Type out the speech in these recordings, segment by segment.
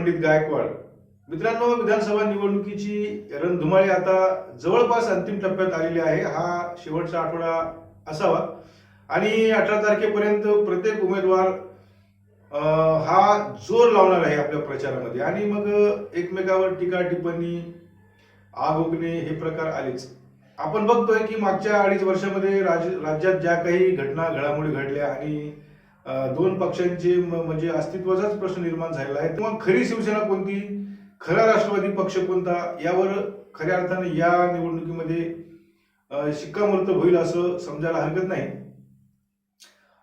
पंडित गायकवाड. मित्रांनो विधानसभा निवडणुकीची रणधुमाळी आता जवळपास अंतिम टप्प्यात आलेली आहे. हा शेवटचा आठवडा असावा. आणि अठरा तारखेपर्यंत प्रत्येक उमेदवार हा जोर लावणार आहे आपल्या प्रचारामध्ये. आणि मग एकमेकावर टीका टिप्पणी आग ओकणे हे प्रकार आलेच. आपण बघतोय की मागच्या अडीच वर्षामध्ये राज राज्यात ज्या काही घटना घडामोडी घडल्या आणि दोन पक्षांचे म- म्हणजे अस्तित्वाचाच प्रश्न निर्माण झालेला आहे. तेव्हा खरी शिवसेना कोणती? खरा राष्ट्रवादी पक्ष कोणता? यावर खऱ्या अर्थाने या निवडणुकीमध्ये शिक्कामोर्तब होईल असं समजायला हरकत नाही.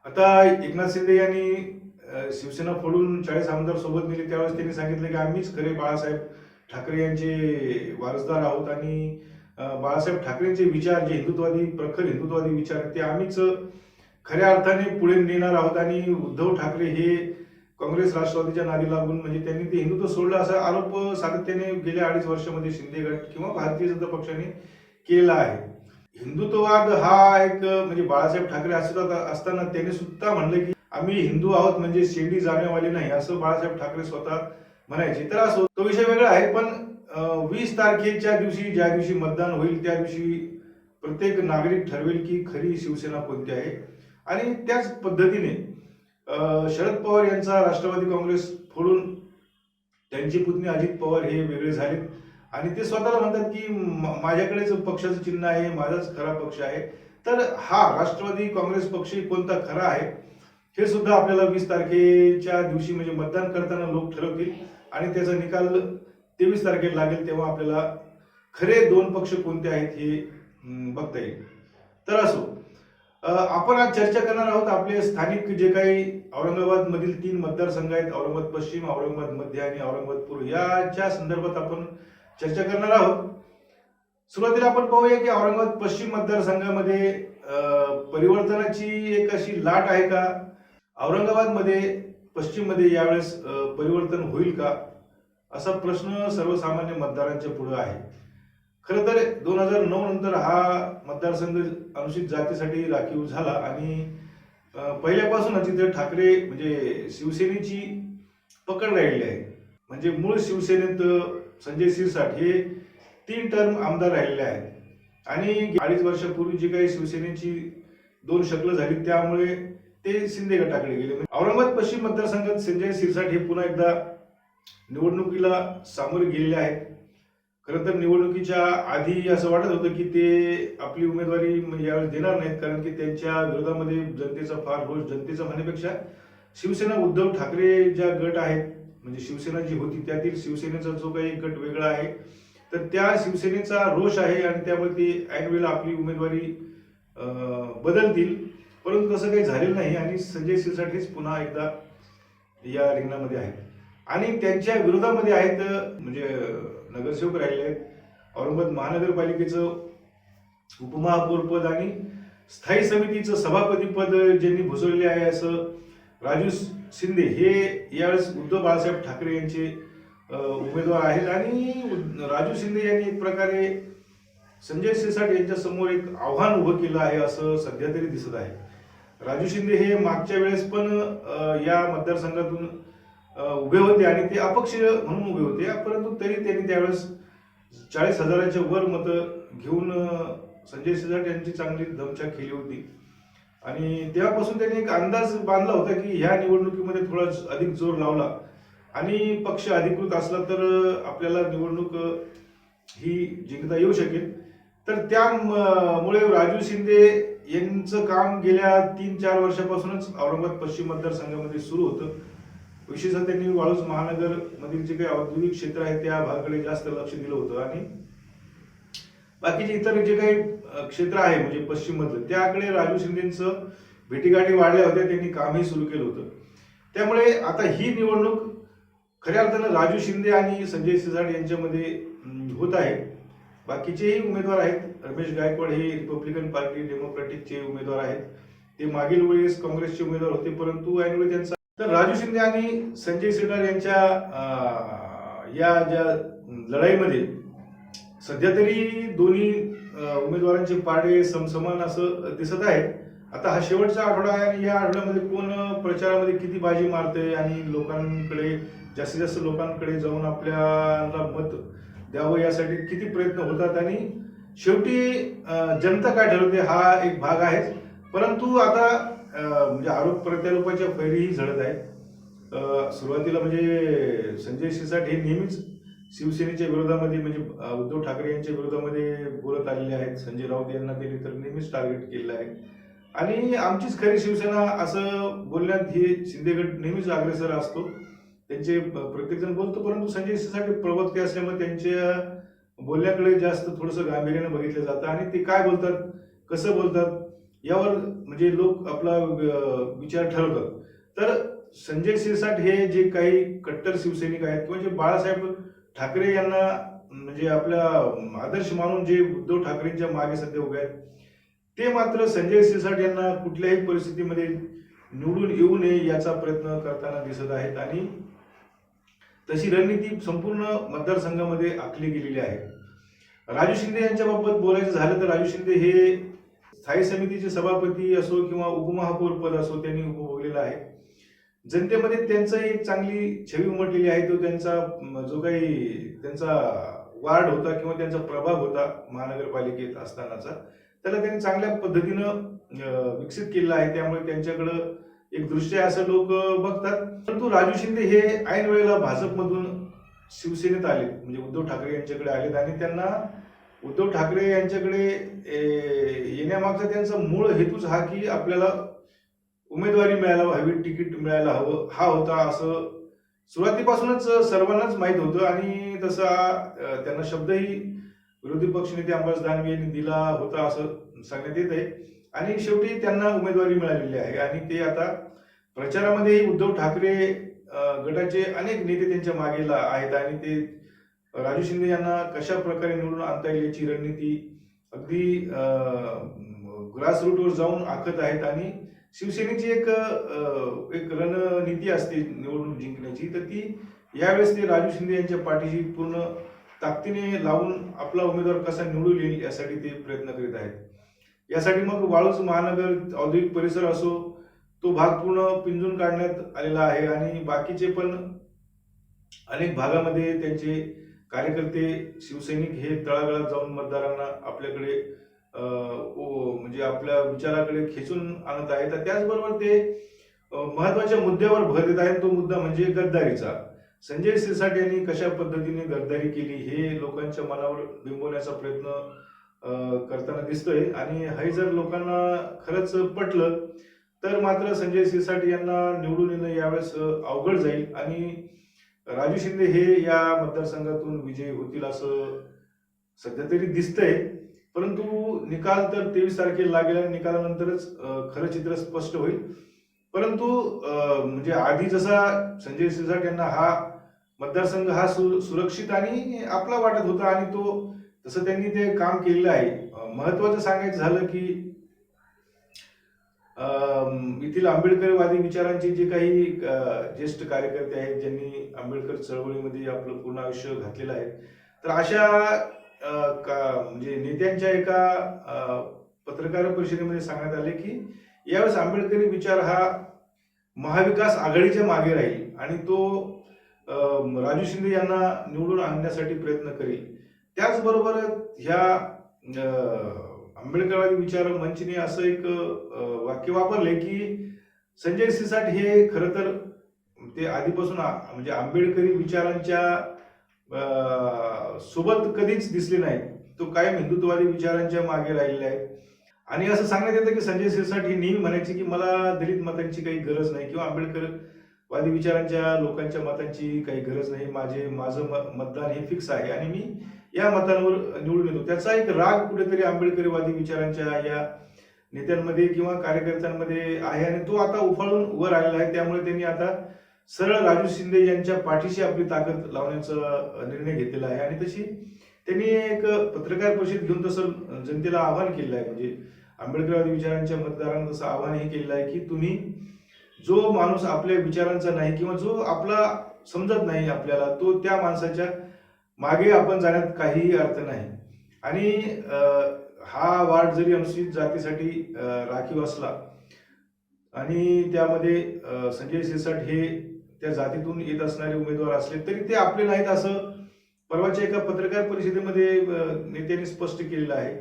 आता एकनाथ शिंदे यांनी शिवसेना फोडून चाळीस आमदार सोबत नेले. त्यावेळेस त्यांनी सांगितलं की आम्हीच खरे बाळासाहेब ठाकरे यांचे वारसदार आहोत आणि बाळासाहेब ठाकरेंचे विचार जे हिंदुत्वादी प्रखर हिंदुत्वादी विचार ते आम्हीच खऱ्या अर्थाने पुढे नेणार आहोत आणि उद्धव ठाकरे हे काँग्रेस राष्ट्रवादीच्या नादी लागून म्हणजे त्यांनी ते हिंदुत्व सोडलं असा आरोप सातत्याने गेल्या अडीच वर्षामध्ये शिंदे गट किंवा भारतीय जनता पक्षाने केला आहे. हिंदुत्ववाद हा एक म्हणजे बाळासाहेब ठाकरे अस्तित्वात असताना त्यांनी सुद्धा म्हणलं की आम्ही हिंदू आहोत म्हणजे शेंडी जाण्यावाली नाही असं बाळासाहेब ठाकरे स्वतः म्हणायचे. तर असो तो विषय वेगळा आहे पण वीस तारखेच्या दिवशी ज्या दिवशी मतदान होईल त्या दिवशी प्रत्येक नागरिक ठरवेल की खरी शिवसेना कोणती आहे. आणि त्याच पद्धतीने शरद पवार यांचा राष्ट्रवादी काँग्रेस फोडून त्यांची पुतणी अजित पवार हे वेगळे झालेत. आणि ते स्वतःला म्हणतात की म- माझ्याकडेच पक्षाचं चिन्ह आहे माझाच खरा पक्ष आहे. तर हा राष्ट्रवादी काँग्रेस पक्ष कोणता खरा आहे हे सुद्धा आपल्याला वीस तारखेच्या दिवशी म्हणजे मतदान करताना लोक ठरवतील. आणि त्याचा निकाल तेवीस तारखेला लागेल तेव्हा आपल्याला खरे दोन पक्ष कोणते आहेत हे बघता येईल. तर असो आपण आज चर्चा करणार आहोत आपले स्थानिक जे काही औरंगाबाद मधील तीन मतदारसंघ आहेत औरंगाबाद पश्चिम औरंगाबाद मध्य आणि औरंगाबाद पूर्व याच्या संदर्भात आपण चर्चा करणार आहोत. सुरुवातीला आपण पाहूया की औरंगाबाद पश्चिम मतदारसंघामध्ये परिवर्तनाची एक अशी लाट आहे का? औरंगाबादमध्ये पश्चिममध्ये यावेळेस परिवर्तन होईल का? असा प्रश्न सर्वसामान्य मतदारांच्या पुढे आहे. खरं तर दोन हजार नऊ नंतर हा मतदारसंघ अनुसूचित जातीसाठी राखीव झाला आणि पहिल्यापासून पहिल्यापासूनच ठाकरे म्हणजे शिवसेनेची पकड राहिली आहे. म्हणजे मूळ शिवसेनेत संजय शिरसाट हे तीन टर्म आमदार राहिलेले आहेत. आणि अडीच वर्षापूर्वी जी काही शिवसेनेची दोन शकलं झाली त्यामुळे ते शिंदे गटाकडे गेले. म्हणजे औरंगाबाद पश्चिम मतदारसंघात संजय शिरसाट हे पुन्हा एकदा निवडणुकीला सामोरे गेलेले आहेत. खरं तर निवडणुकीच्या आधी असं वाटत होतं की ते आपली उमेदवारी म्हणजे यावेळी देणार नाहीत कारण की त्यांच्या विरोधामध्ये जनतेचा फार रोष जनतेचा म्हणण्यापेक्षा शिवसेना उद्धव ठाकरे ज्या गट आहेत म्हणजे शिवसेना जी होती त्यातील शिवसेनेचा जो काही गट वेगळा आहे तर त्या शिवसेनेचा रोष आहे आणि त्यामुळे ते ऐनवेळेला आपली उमेदवारी बदलतील. परंतु तसं काही झालेलं नाही आणि संजय शिरसाट पुन्हा एकदा या रिंगणामध्ये आहेत. आणि त्यांच्या विरोधामध्ये आहेत म्हणजे नगरसेवक राहिले. आहेत औरंगाबाद महानगरपालिकेचं उपमहापौरपद आणि स्थायी समितीचं सभापतीपद ज्यांनी भूषवलेले आहे असं राजू शिंदे हे यावेळेस उद्धव बाळासाहेब ठाकरे यांचे उमेदवार आहेत. आणि राजू शिंदे यांनी एक प्रकारे संजय शिरसाट यांच्यासमोर एक आव्हान उभं केलं आहे असं सध्या तरी दिसत आहे. राजू शिंदे हे मागच्या वेळेस पण या मतदारसंघातून उभे होते आणि ते अपक्ष म्हणून उभे होते. परंतु तरी त्यांनी त्यावेळेस चाळीस हजाराच्या वर मतं घेऊन संजय सिजाट यांची चांगली धमछाक केली होती. आणि तेव्हापासून त्यांनी एक अंदाज बांधला होता की ह्या निवडणुकीमध्ये थोडा अधिक जोर लावला. आणि पक्ष अधिकृत असला तर आपल्याला निवडणूक ही जिंकता येऊ शकेल. तर त्यामुळे राजू शिंदे यांचं काम गेल्या तीन चार वर्षापासूनच औरंगाबाद पश्चिम मतदारसंघामध्ये सुरू होतं. विशेषतः त्यांनी वाळूज महानगर मधील जे काही औद्योगिक क्षेत्र आहे त्या भागाकडे जास्त लक्ष दिलं होतं. आणि बाकीचे इतर जे काही क्षेत्र आहे म्हणजे पश्चिम मधलं त्याकडे राजू शिंदेचं भेटीगाठी वाढल्या होत्या त्यांनी कामही सुरू केलं होतं. त्यामुळे आता ही निवडणूक खऱ्या अर्थानं राजू शिंदे आणि संजय सिसाड यांच्यामध्ये होत आहे. बाकीचेही उमेदवार आहेत. रमेश गायकवाड हे रिपब्लिकन पार्टी डेमोक्रॅटिकचे उमेदवार आहेत. ते मागील वेळेस काँग्रेसचे उमेदवार होते परंतु ऐनवेळी त्यांचा तर राजू शिंदे आणि संजय सिडार यांच्या या ज्या लढाईमध्ये सध्या तरी दोन्ही उमेदवारांचे पाडे समसमान असं दिसत आहे आता हा शेवटचा आठवडा आहे आणि या आठवड्यामध्ये कोण प्रचारामध्ये किती बाजी मारते आणि लोकांकडे जास्तीत जास्त लोकांकडे जाऊन आपल्याला मत द्यावं यासाठी किती प्रयत्न होतात आणि शेवटी जनता काय ठरवते हा एक भाग आहे परंतु आता म्हणजे आरोप प्रत्यारोपाच्या फैरीही झडत आहे सुरुवातीला म्हणजे संजय शिरसाट हे नेहमीच शिवसेनेच्या विरोधामध्ये म्हणजे उद्धव ठाकरे यांच्या विरोधामध्ये बोलत आलेले आहेत. संजय राऊत यांना त्यांनी तर नेहमीच टार्गेट केलेलं आहे. आणि आमचीच खरी शिवसेना असं बोलण्यात हे शिंदेगड नेहमीच अग्रेसर असतो. त्यांचे प्रत्येकजण बोलतो परंतु संजय शिरसाट प्रवक्ते असल्यामुळे त्यांच्या बोलण्याकडे जास्त थोडंसं गांभीर्याने बघितलं जातं. आणि ते काय बोलतात कसं बोलतात यावर म्हणजे लोक आपला विचार ठरवतात. तर संजय शिरसाट हे जे काही कट्टर शिवसैनिक आहेत किंवा जे बाळासाहेब ठाकरे यांना म्हणजे आपल्या आदर्श मानून जे उद्धव ठाकरेंच्या मागे सध्या उभे आहेत ते मात्र संजय शिरसाट यांना कुठल्याही परिस्थितीमध्ये निवडून येऊ नये याचा प्रयत्न करताना दिसत आहेत आणि तशी रणनीती संपूर्ण मतदारसंघामध्ये आखली गेलेली आहे. राजू शिंदे यांच्या बाबत बोलायचं झालं तर राजू शिंदे हे स्थायी समितीचे सभापती असो किंवा उपमहापौर पद असो त्यांनी उपभोगलेला आहे. जनतेमध्ये त्यांचं एक चांगली छवी उमटलेली आहे. तो त्यांचा जो काही त्यांचा वार्ड होता किंवा त्यांचा प्रभाव होता महानगरपालिकेत असतानाचा त्याला त्यांनी चांगल्या पद्धतीनं विकसित केलेला आहे. त्यामुळे त्यांच्याकडं एक दृश्य आहे असं लोक बघतात. परंतु राजू शिंदे हे ऐन वेळेला भाजपमधून शिवसेनेत आले म्हणजे उद्धव ठाकरे यांच्याकडे आलेत आणि त्यांना उद्धव ठाकरे यांच्याकडे येण्यामागचा त्यांचा मूळ हेतूच हा की आपल्याला उमेदवारी मिळायला हवी तिकीट मिळायला हवं. हा होता असं सुरुवातीपासूनच सर्वांनाच माहीत होतं आणि तसा त्यांना शब्दही विरोधी पक्षनेते अंबादास दानवे यांनी दिला होता असं सांगण्यात येत आहे. आणि शेवटी त्यांना उमेदवारी मिळालेली आहे. आणि ते आता प्रचारामध्ये उद्धव ठाकरे गटाचे अनेक नेते त्यांच्या मागेला आहेत आणि ते राजू शिंदे यांना कशा प्रकारे निवडून आणता येईल याची रणनीती अगदी ग्रास रूटवर जाऊन आखत आहेत आणि शिवसेनेची एक एक रणनीती असते निवडणूक जिंकण्याची. तर ती यावेळेस ते राजू शिंदे यांच्या पाठीशी पूर्ण ताकदीने लावून आपला उमेदवार कसा निवडून येईल यासाठी ते प्रयत्न करीत आहेत. यासाठी मग वाळूज महानगर औद्योगिक परिसर असो तो भाग पूर्ण पिंजून काढण्यात आलेला आहे आणि बाकीचे पण अनेक भागामध्ये त्यांचे कार्यकर्ते शिवसैनिक हे तळागाळात जाऊन मतदारांना आपल्याकडे ओ- म्हणजे आपल्या विचाराकडे खेचून आणत आहेत. तर त्याचबरोबर ते महत्त्वाच्या मुद्द्यावर भर देत आहेत. तो मुद्दा म्हणजे गद्दारीचा. संजय सिरसाट यांनी कशा पद्धतीने गद्दारी केली हे लोकांच्या मनावर बिंबवण्याचा प्रयत्न करताना दिसतोय. आणि हे जर लोकांना खरंच पटलं तर मात्र संजय सिरसाट यांना निवडून येणं यावेळेस अवघड जाईल. आणि राजू शिंदे हे या मतदारसंघातून विजयी होतील असं सध्या तरी दिसतंय. परंतु निकाल तर तेवीस तारखेला लागेल आणि निकालानंतरच खरं चित्र स्पष्ट होईल. परंतु म्हणजे आधी जसा संजय सिरसाट यांना हा मतदारसंघ हा सु- सुरक्षित आणि आपला वाटत होता आणि तो तसं त्यांनी ते काम केलेलं आहे. महत्वाचं सांगायचं झालं की येथील आंबेडकरवादी विचारांचे जे काही ज्येष्ठ कार्यकर्ते आहेत ज्यांनी आंबेडकर चळवळीमध्ये आपलं पूर्ण आयुष्य घातलेलं आहे तर अशा का म्हणजे नेत्यांच्या एका पत्रकार परिषदेमध्ये सांगण्यात आले की यावेळेस आंबेडकरी विचार हा महाविकास आघाडीच्या मागे राहील आणि तो राजू शिंदे यांना निवडून आणण्यासाठी प्रयत्न करेल. त्याचबरोबर ह्या आंबेडकरवादी विचार मंचने असं एक वाक्य वापरले की संजय सिसाट हे खरं तर ते आधीपासून म्हणजे आंबेडकरी विचारांच्या सोबत कधीच दिसले नाहीत. तो कायम हिंदुत्ववादी विचारांच्या मागे राहिलेला आहे. आणि असं सांगण्यात येतं की संजय सिरसाट हे नेहमी म्हणायची की मला दलित मतांची काही गरज नाही किंवा आंबेडकरवादी विचारांच्या लोकांच्या मतांची काही गरज नाही. माझे माझं म- मतदान हे फिक्स आहे आणि मी या मतांवर निवडून येतो. त्याचा एक राग कुठेतरी आंबेडकरवादी विचारांच्या या नेत्यांमध्ये किंवा कार्यकर्त्यांमध्ये आहे आणि तो आता उफाळून वर आलेला आहे. त्यामुळे त्यांनी आता सरळ राजू शिंदे यांच्या पाठीशी आपली ताकद लावण्याचा निर्णय घेतलेला आहे. आणि तशी त्यांनी एक पत्रकार परिषद घेऊन तसं जनतेला आवाहन केलेलं आहे. म्हणजे आंबेडकरवादी विचारांच्या मतदारांना तसं आवाहन हे केलेलं आहे की तुम्ही जो माणूस आपल्या विचारांचा नाही किंवा जो आपला समजत नाही आपल्याला तो त्या माणसाच्या मागे आपण जाण्यात काहीही अर्थ नाही. आणि हा वार्ड जरी अनुसूचित जातीसाठी राखीव असला आणि त्यामध्ये संजय सिरसाट हे त्या जातीतून येत असणारे उमेदवार असले तरी ते आपले नाहीत असं परवाच्या एका पत्रकार परिषदेमध्ये नेत्यांनी स्पष्ट केलेलं आहे.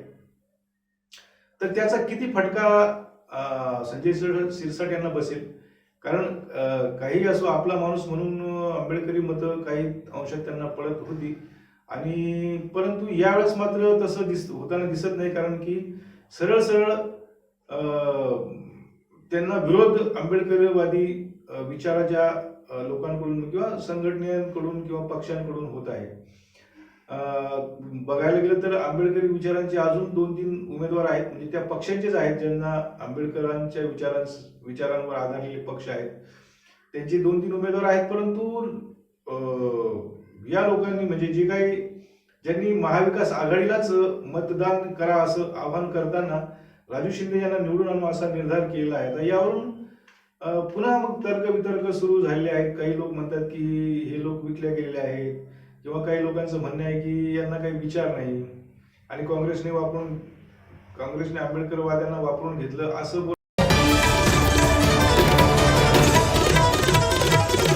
तर त्याचा किती फटका संजय सिर- शिरसाट यांना बसेल? कारण काही असो आपला माणूस म्हणून आंबेडकरी मतं काही अंशात त्यांना पडत होती. आणि परंतु यावेळेस मात्र तसं दिस होताना दिसत नाही. कारण की सरळ सरळ त्यांना विरोध आंबेडकरवादी विचाराच्या लोकांकडून किंवा संघटनेकडून किंवा पक्षांकडून होत आहे. बघायला गेलं तर आंबेडकरी विचारांचे अजून दोन तीन उमेदवार आहेत. म्हणजे त्या पक्षांचेच आहेत. ज्यांना आंबेडकरांच्या विचारां विचारांवर आधारलेले पक्ष आहेत. त्यांचे दोन तीन उमेदवार आहेत परंतु या लोकांनी म्हणजे जे काही ज्यांनी महाविकास आघाडीलाच मतदान करा असं आवाहन करताना राजू शिंदे यांना निवडून आणू असा निर्धार केला आहे. तर यावरून पुन्हा मग तर्क वितर्क सुरू झालेले आहेत. काही लोक म्हणतात की हे लोक विकले गेलेले आहेत किंवा काही लोकांचं म्हणणं आहे की यांना काही विचार नाही. आणि काँग्रेसने वापरून काँग्रेसने आंबेडकरवाद्यांना वापरून घेतलं असं